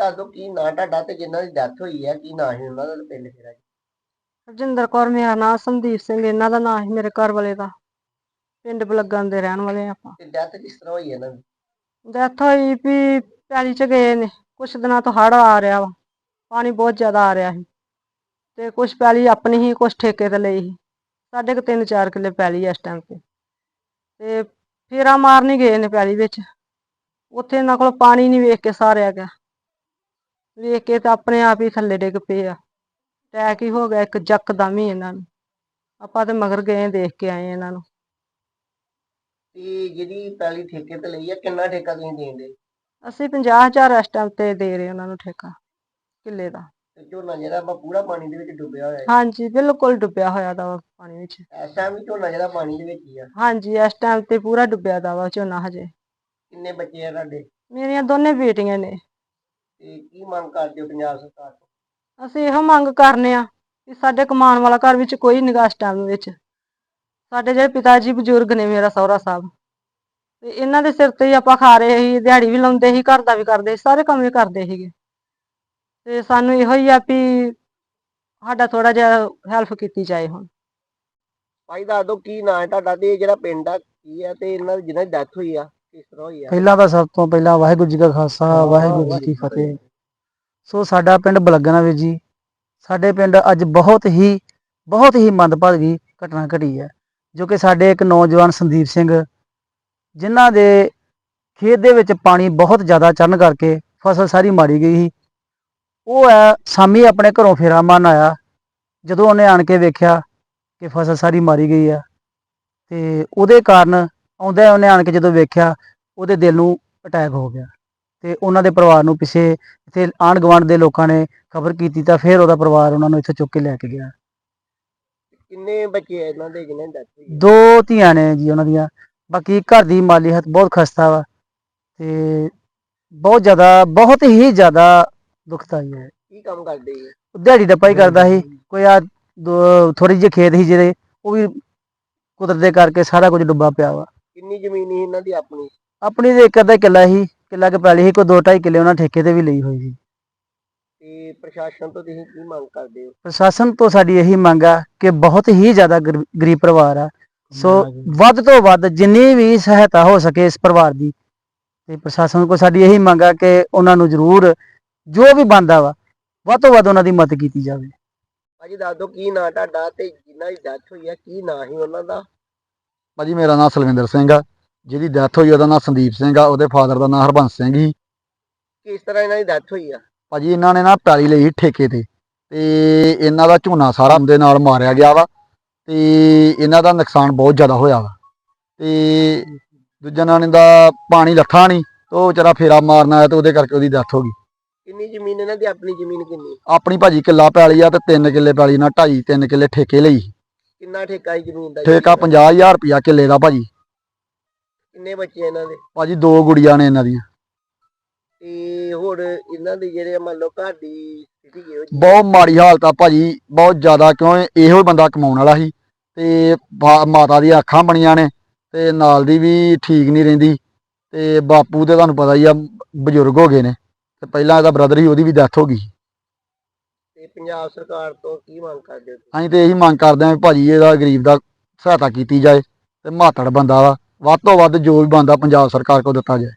ਦੱਸ ਦਿਓ ਕੀ ਨਾਂ ਤੁਹਾਡਾ ਤੇ ਜਿਨ੍ਹਾਂ ਦੀ ਡੈਥ ਹੋਈ ਹੈ ਕੀ ਨਾਂ ਸੀ ਉਹਨਾਂ ਦਾ ਤੇ ਪਿੰਡ ਕਿਹੜਾ ਜੀ ਰਜਿੰਦਰ ਕੌਰ ਮੇਰਾ ਨਾਮ ਸੰਦੀਪ ਸਿੰਘ ਇਹਨਾਂ ਦਾ ਨਾਮ ਸੀ ਮੇਰੇ ਘਰ ਵਾਲੇ ਦਾ। ਪਿੰਡ ਬਲੱਗਣ ਦੇ ਰਹਿਣ ਵਾਲੇ ਆ ਆਪਾਂ। ਤੇ ਡੈਥ ਕਿਸ ਤਰ੍ਹਾਂ ਹੋਈ ਇਹਨਾਂ ਦੀ? ਡੈਥ ਹੋਈ ਵੀ ਪੈਲੀ ਚ ਗਏ ਨੇ ਕੁਛ ਦਿਨਾਂ ਤੋਂ ਹੜ੍ਹ ਆ ਰਿਹਾ ਵਾ ਪਾਣੀ ਬਹੁਤ ਜ਼ਿਆਦਾ ਆ ਰਿਹਾ ਸੀ। ਤੇ ਕੁਛ ਪੈਲੀ ਆਪਣੀ ਹੀ ਕੁਛ ਠੇਕੇ ਤੇ ਲਈ ਸੀ। ਸਾਡੇ ਕੋ ਤਿੰਨ ਚਾਰ ਕਿੱਲੇ ਪੈਲੀ ਆ ਇਸ ਟਾਈਮ ਤੇ। ਤੇ ਫੇਰਾ ਮਾਰਨ ਹੀ ਗਏ ਨੇ ਪੈਲੀ ਵਿੱਚ। ਉੱਥੇ ਇਹਨਾਂ ਕੋਲ ਪਾਣੀ ਨਹੀਂ ਵੇਖ ਕੇ ਸਾਰਿਆ ਗਿਆ। ਵੇਖ ਕੇ ਤਾਂ ਆਪਣੇ ਆਪ ਹੀ ਥੱਲੇ ਡਿੱਗ ਪਏ ਆ। ਅਟੈਕ ਹੀ ਹੋ ਗਿਆ ਇੱਕ ਜੱਕਦਮ ਹੀ ਇਹਨਾਂ ਨੂੰ। ਆਪਾਂ ਤੇ ਮਗਰ ਗਏ ਦੇਖ ਕੇ ਆਏ ਇਹਨਾਂ ਨੂੰ। ਤੇ ਜਿਹੜੀ ਪਹਿਲੀ ਠੇਕੇ ਤੇ ਲਈ ਹੈ ਕਿੰਨਾ ਠੇਕਾ ਤੁਸੀਂ ਦੇਂਦੇ? ਅਸੀਂ 50000 ਇਸ ਟਾਈਮ ਤੇ ਦੇ ਰਹੇ ਉਹਨਾਂ ਨੂੰ ਠੇਕਾ ਕਿੱਲੇ ਦਾ। ਤੇ ਝੋਨਾ ਜਿਹੜਾ ਆਪਾਂ ਪੂਰਾ ਪਾਣੀ ਦੇ ਵਿੱਚ ਡੁੱਬਿਆ ਹੋਇਆ ਹੈ। ਹਾਂਜੀ ਬਿਲਕੁਲ ਡੁੱਬਿਆ ਹੋਇਆ ਦਾ ਵਾ ਪਾਣੀ ਵਿੱਚ। ਇਸ ਟਾਈਮ ਵੀ ਝੋਨਾ ਜਿਹੜਾ ਪਾਣੀ ਦੇ ਵਿੱਚ ਹੀ ਆ। ਹਾਂਜੀ ਇਸ ਟਾਈਮ ਤੇ ਪੂਰਾ ਡੁੱਬਿਆ ਦਾ ਵਾ ਝੋਨਾ ਹਜੇ। ਕਿੰਨੇ ਬੱਚੇ ਆ ਤੁਹਾਡੇ? ਮੇਰੀਆਂ ਦੋਨੇ ਬੇਟੀਆਂ ਨੇ। ਤੇ ਕੀ ਮੰਗ ਕਰਦੇ ਹੋ ਪੰਜਾਬ ਸਰਕਾਰ ਤੋਂ? ਅਸੀਂ ਇਹੋ ਮੰਗ ਕਰਨੇ ਆ ਕਿ ਸਾਡੇ ਕਮਾਉਣ ਵਾਲਾ ਘਰ ਵਿੱਚ ਕੋਈ ਨਿਗਾਹ ਇਸ ਟਾਈਮ ਵਿੱਚ। ਸਾਡੇ ਜਿਹੜੇ ਪਿਤਾ ਜੀ ਬਜ਼ੁਰਗ ਨੇ ਮੇਰਾ ਸਹੁਰਾ ਸਾਹਿਬ ਤੇ ਇਹਨਾਂ ਦੇ ਸਿਰ ਤੇ ਹੀ ਆਪਾਂ ਖਾ ਰਹੇ ਸੀ ਦਿਹਾੜੀ ਵੀ ਲਾਉਂਦੇ ਸੀ ਘਰ ਦਾ ਵੀ ਕਰਦੇ ਸੀ ਸਾਰੇ ਕੰਮ ਵੀ ਕਰਦੇ ਸੀਗੇ। ਤੇ ਸਾਨੂੰ ਇਹੋ ਹੀ ਆ ਵੀ ਸਾਡਾ ਥੋੜਾ ਜਿਹਾ ਹੈਲਪ ਕੀਤੀ ਜਾਏ ਹੁਣ। ਭਾਈ ਦੱਸ ਦਿਓ ਕੀ ਨਾਂ ਹੈ ਤੁਹਾਡਾ ਤੇ ਇਹ ਜਿਹੜਾ ਪਿੰਡ ਆ ਕੀ ਆ ਤੇ ਇਹਨਾਂ ਦੀ ਜਿਹਨਾਂ ਦੀ ਡੈਥ ਹੋਈ ਆ? ਪਹਿਲਾਂ ਤਾਂ ਸਭ ਤੋਂ ਪਹਿਲਾਂ ਵਾਹਿਗੁਰੂ ਜੀ ਕਾ ਖਾਲਸਾ ਵਾਹਿਗੁਰੂ ਜੀ ਕੀ ਫਤਿਹ। ਸੋ ਸਾਡਾ ਪਿੰਡ ਬਲਗਣਾ ਵੀਰ ਜੀ ਸਾਡੇ ਪਿੰਡ ਅੱਜ ਬਹੁਤ ਹੀ ਬਹੁਤ ਹੀ ਮੰਦਭਾਗੀ ਘਟਨਾ ਘਟੀ ਹੈ ਜੋ ਕਿ ਸਾਡੇ ਇੱਕ ਨੌਜਵਾਨ ਸੰਦੀਪ ਸਿੰਘ ਜਿਨ੍ਹਾਂ ਦੇ ਖੇਤ ਦੇ ਵਿੱਚ ਪਾਣੀ ਬਹੁਤ ਜ਼ਿਆਦਾ ਚੜਨ ਕਰਕੇ ਫਸਲ ਸਾਰੀ ਮਾਰੀ ਗਈ ਸੀ। ਉਹ ਹੈ ਸਾਮੀ ਆਪਣੇ ਘਰੋਂ ਫੇਰਾ ਮਾਰਨ ਆਇਆ ਜਦੋਂ ਉਹਨੇ ਆਣ ਕੇ ਵੇਖਿਆ ਕਿ ਫਸਲ ਸਾਰੀ ਮਾਰੀ ਗਈ ਆ। ਤੇ ਉਹਦੇ ਕਾਰਨ ਆਉਂਦਾ ਉਹਨੇ ਆਣ ਕੇ ਜਦੋਂ ਵੇਖਿਆ ਉਹਦੇ ਦਿਲ ਨੂੰ ਅਟੈਕ ਹੋ ਗਿਆ ਤੇ ਉਹਨਾਂ ਦੇ ਪਰਿਵਾਰ ਨੂੰ ਪਿੱਛੇ ਇੱਥੇ ਆਂਢ ਗੁਆਂਢ ਦੇ ਲੋਕਾਂ ਨੇ ਖਬਰ ਕੀਤੀ ਤਾਂ ਫਿਰ ਉਹਦਾ ਪਰਿਵਾਰ ਉਹਨਾਂ ਨੂੰ ਇੱਥੇ ਚੁੱਕ ਕੇ ਲੈ ਕੇ ਗਿਆ। ਕਿੰਨੇ ਬੱਚੇ ਆ ਇਹਨਾਂ ਦੇ ਦੀ ਹੋਈ ਆ? ਦੋ ਧੀਆਂ ਨੇ ਜੀ ਉਹਨਾਂ ਦੀਆਂ ਬਾਕੀ ਘਰ ਦੀ ਮਾਲੀ ਹਾਲਤ ਬਹੁਤ ਖਸਤਾ ਵਾ ਤੇ ਬਹੁਤ ਜ਼ਿਆਦਾ ਬਹੁਤ ਹੀ ਜ਼ਿਆਦਾ ਦੁਖਦਾਈ ਹੈ। ਕੀ ਕੰਮ ਕਰਦੇ ਉਹ ਦਿਹਾੜੀ ਡੱਪਾ ਹੀ ਕਰਦਾ ਸੀ ਕੋਈ ਆ ਥੋੜੀ ਜਿਹੀ ਖੇਤ ਸੀ ਜਿਹੜੇ ਉਹ ਵੀ ਕੁਦਰਤ ਦੇ ਕਰਕੇ ਸਾਰਾ ਕੁਝ ਡੁੱਬਾ ਪਿਆ ਵਾ। ਕਿੰਨੀ ਜ਼ਮੀਨ ਸੀ ਇਹਨਾਂ ਦੀ ਆਪਣੀ? ਆਪਣੀ ਦੇ ਇੱਕ ਅੱਧਾ ਕਿੱਲਾ ਸੀ ਕਿੱਲਾ ਕੁ ਪੈਲੀ ਸੀ ਕੋਈ ਦੋ ਢਾਈ ਕਿੱਲੇ ਉਹਨਾਂ ਠੇਕੇ ਤੇ ਵੀ ਲਈ ਹੋਈ ਸੀ। ਤੇ ਪ੍ਰਸ਼ਾਸਨ ਤੋਂ ਤੁਸੀਂ ਕੀ ਮੰਗ ਕਰਦੇ ਹੋ? ਪ੍ਰਸ਼ਾਸਨ ਤੋਂ ਸਾਡੀ ਇਹੀ ਮੰਗ ਆ ਕਿ ਬਹੁਤ ਹੀ ਜ਼ਿਆਦਾ ਗਰ- ਗਰੀਬ ਪਰਿਵਾਰ ਆ। ਸੋ ਵੱਧ ਤੋਂ ਵੱਧ ਜਿੰਨੀ ਵੀ ਸਹਾਇਤਾ ਹੋ ਸਕੇ ਇਸ ਪਰਿਵਾਰ ਦੀ ਤੇ ਪ੍ਰਸ਼ਾਸਨ ਕੋਲ ਸਾਡੀ ਇਹੀ ਮੰਗ ਆ ਕਿ ਉਹਨਾਂ ਨੂੰ ਜ਼ਰੂਰ ਜੋ ਵੀ ਬੰਦਾ ਵਾ ਵੱਧ ਤੋਂ ਵੱਧ ਉਹਨਾਂ ਦੀ ਮਦਦ ਕੀਤੀ ਜਾਵੇ। ਭਾਜੀ ਦੱਸ ਦਿਓ ਕੀ ਨਾਂ ਤੁਹਾਡਾ ਤੇ ਜਿਨ੍ਹਾਂ ਦੀ ਡੈਥ ਹੋਈ ਆ ਕੀ ਨਾਂ ਸੀ ਉਹਨਾਂ ਦਾ? ਭਾਜੀ ਮੇਰਾ ਨਾਮ ਸਲਵਿੰਦਰ ਸਿੰਘ ਆ ਜਿਹਦੀ ਡੈਥ ਹੋਈ ਉਹਦਾ ਨਾਮ ਸੰਦੀਪ ਸਿੰਘ ਆ ਉਹਦੇ ਫਾਦਰ ਦਾ ਨਾਮ ਹਰਬੰਸ ਸਿੰਘ ਸੀ। ਕਿਸ ਤਰ੍ਹਾਂ ਇਹਨਾਂ ਦੀ ਡੈਥ ਹੋਈ ਆ? ਭਾਜੀ ਇਹਨਾਂ ਨੇ ਨਾ ਪੈਲੀ ਲਈ ਸੀ ਠੇਕੇ ਤੇ ਤੇ ਇਹਨਾਂ ਦਾ ਝੋਨਾ ਸਾਰਾ ਦੇ ਨਾਲ ਮਾਰਿਆ ਗਿਆ ਵਾ ਤੇ ਇਹਨਾਂ ਦਾ ਨੁਕਸਾਨ ਬਹੁਤ ਜ਼ਿਆਦਾ ਹੋਇਆ ਵਾ। ਤੇ ਦੂਜਾ ਨਾਂ ਦਾ ਪਾਣੀ ਲੱਥਾ ਨਹੀਂ ਤੇ ਉਹ ਵਿਚਾਰਾ ਫੇਰਾ ਮਾਰਨ ਆਇਆ ਤੇ ਉਹਦੇ ਕਰਕੇ ਉਹਦੀ ਡੈਥ ਹੋ ਗਈ। ਕਿੰਨੀ ਜ਼ਮੀਨ ਇਹਨਾਂ ਦੀ? ਆਪਣੀ ਜ਼ਮੀਨ ਕਿੰਨੀ? ਆਪਣੀ ਭਾਜੀ ਕਿੱਲਾ ਪੈਲੀ ਆ ਤੇ 3 ਕਿੱਲੇ ਪੈਲੀ ਨਾਲ 2.5 3 ਕਿੱਲੇ ਠੇਕੇ ਲਈ ਕਿੰਨਾ ਠੇਕਾ ਹੈ ਜ਼ਮੀਨ ਦਾ ਜੀ? ਠੇਕਾ 50000 ਰੁਪਿਆ ਕਿੱਲੇ ਦਾ ਭਾਜੀ। ਕਿੰਨੇ ਬੱਚੇ ਇਹਨਾਂ ਦੇ? ਭਾਜੀ ਦੋ ਗੁੜੀਆਂ ਨੇ ਇਹਨਾਂ ਦੀਆਂ। ਤੇ ਹੋਰ ਇਹਨਾਂ ਦੇ ਜਿਹੜੇ ਮੰਨ ਲਓ ਘਰ ਦੀ ਸਥਿਤੀ ਕਿਹੋ ਜਿਹੀ ਬਹੁਤ ਮਾੜੀ ਹਾਲਤ ਆ ਭਾਜੀ ਬਹੁਤ ਜ਼ਿਆਦਾ ਕਿਉਂ ਇਹੋ ਹੀ ਬੰਦਾ ਕਮਾਉਣ ਵਾਲਾ ਸੀ। ਤੇ ਬਾ- ਮਾਤਾ ਦੀਆਂ ਅੱਖਾਂ ਬਣੀਆਂ ਨੇ ਤੇ ਨਾਲ ਦੀ ਵੀ ਠੀਕ ਨਹੀਂ ਰਹਿੰਦੀ। ਤੇ ਬਾਪੂ ਤੇ ਤੁਹਾਨੂੰ ਪਤਾ ਹੀ ਆ ਬਜ਼ੁਰਗ ਹੋ ਗਏ ਨੇ। ਤੇ ਪਹਿਲਾਂ ਇਹਦਾ ਬ੍ਰਦਰ ਸੀ ਉਹਦੀ ਵੀ ਡੈਥ ਹੋ ਗਈ ਤੇ ਪੰਜਾਬ ਸਰਕਾਰ ਤੋਂ ਕੀ ਮੰਗ ਕਰਦੇ ਹੋ ਅਸੀਂ ਤੇ ਇਹੀ ਮੰਗ ਕਰਦੇ ਹਾਂ ਵੀ ਭਾਜੀ ਇਹਦਾ ਗਰੀਬ ਦਾ ਸਹਾਇਤਾ ਕੀਤੀ ਜਾਏ ਤੇ ਮਾਤੜ ਬੰਦਾ ਵਾ। ਵੱਧ ਤੋਂ ਵੱਧ ਜੋ ਵੀ ਬੰਦਾ ਪੰਜਾਬ ਸਰਕਾਰ ਕੋਲ ਦਿੱਤਾ ਜਾਏ।